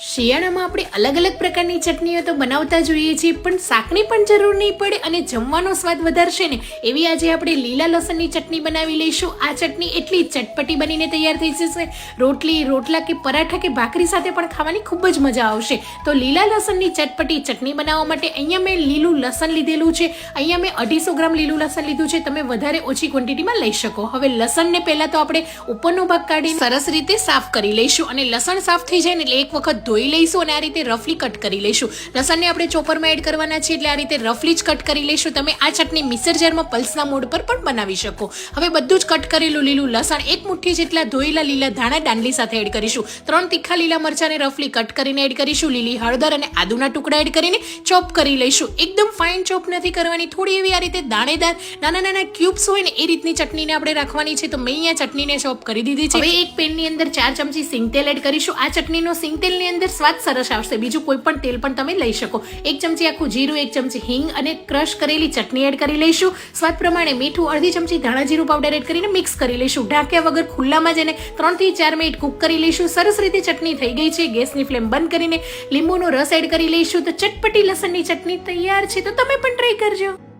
શિયાળામાં આપણે અલગ અલગ પ્રકારની ચટણીઓ તો બનાવતા જોઈએ છીએ, પણ શાકની પણ જરૂર નહીં પડે અને જમવાનો સ્વાદ વધારશે ને, એવી આજે આપણે લીલા લસણની ચટણી બનાવી લઈશું. આ ચટણી એટલી ચટપટી બનીને તૈયાર થઈ જશે. રોટલી, રોટલા કે પરાઠા કે ભાખરી સાથે પણ ખાવાની ખૂબ જ મજા આવશે. તો લીલા લસણની ચટપટી ચટણી બનાવવા માટે અહીંયા મેં લીલું લસણ લીધેલું છે. અહીંયા મેં અઢીસો ગ્રામ લીલું લસણ લીધું છે. તમે વધારે ઓછી ક્વોન્ટિટીમાં લઈ શકો. હવે લસણને પહેલાં તો આપણે ઉપરનો ભાગ કાઢી સરસ રીતે સાફ કરી લઈશું અને લસણ સાફ થઈ જાય ને એટલે એક વખત ધોઈ લઈશું અને આ રીતે રફલી કટ કરી લઈશું. લસણને આપણે ચોપરમાં એડ કરવાના છે એટલે આ રીતે રફલી જ કટ કરી લઈશું. તમે આ ચટણી મિક્સર જારમાં પલ્સના મોડ પર પણ બનાવી શકો. હવે બધું જ કટ કરેલું લીલું લસણ, એક મુઠ્ઠી જેટલા ધોયેલા લીલા ધાણા દાંડલી સાથે એડ કરીશું. ત્રણ તીખા લીલા મરચાંને રફલી કટ કરીને એડ કરીશું. લીલી હળદર અને આદુના ટુકડા એડ કરીને ચોપ કરી લઈશું. એકદમ ફાઇન ચોપ નથી કરવાની. થોડી એવી આ રીતે દાણેદાર, નાના નાના ક્યુબ્સ હોય ને એ રીતની ચટણીને આપણે રાખવાની છે. તો મેં અહીંયા ચટણીને ચોપ કરી દીધી છે. હવે એક પેનની અંદર ચાર ચમચી સિંગ તેલ એડ કરીશું. આ ચટણીનો સિંગ તેલની અંદર સ્વાદ સરસ આવશે. બીજું કોઈ પણ તેલ પણ તમે લઈ શકો. એક ચમચી આખું જીરું, એક ચમચી હિંગ અને ક્રશ કરેલી ચટણી એડ કરી લઈશું. સ્વાદ પ્રમાણે મીઠું, અડધી ચમચી ધાણા જીરું પાવડર એડ કરીને મિક્સ કરી લઈશું. ઢાંક્યા વગર ખુલ્લામાં જઈને ત્રણથી ચાર મિનિટ કુક કરી લઈશું. સરસ રીતે ચટણી થઈ ગઈ છે. ગેસની ફ્લેમ બંધ કરીને લીંબુનો રસ એડ કરી લઈશું. તો ચટપટી લસણની ચટણી તૈયાર છે. તો તમે પણ ટ્રાય કરજો.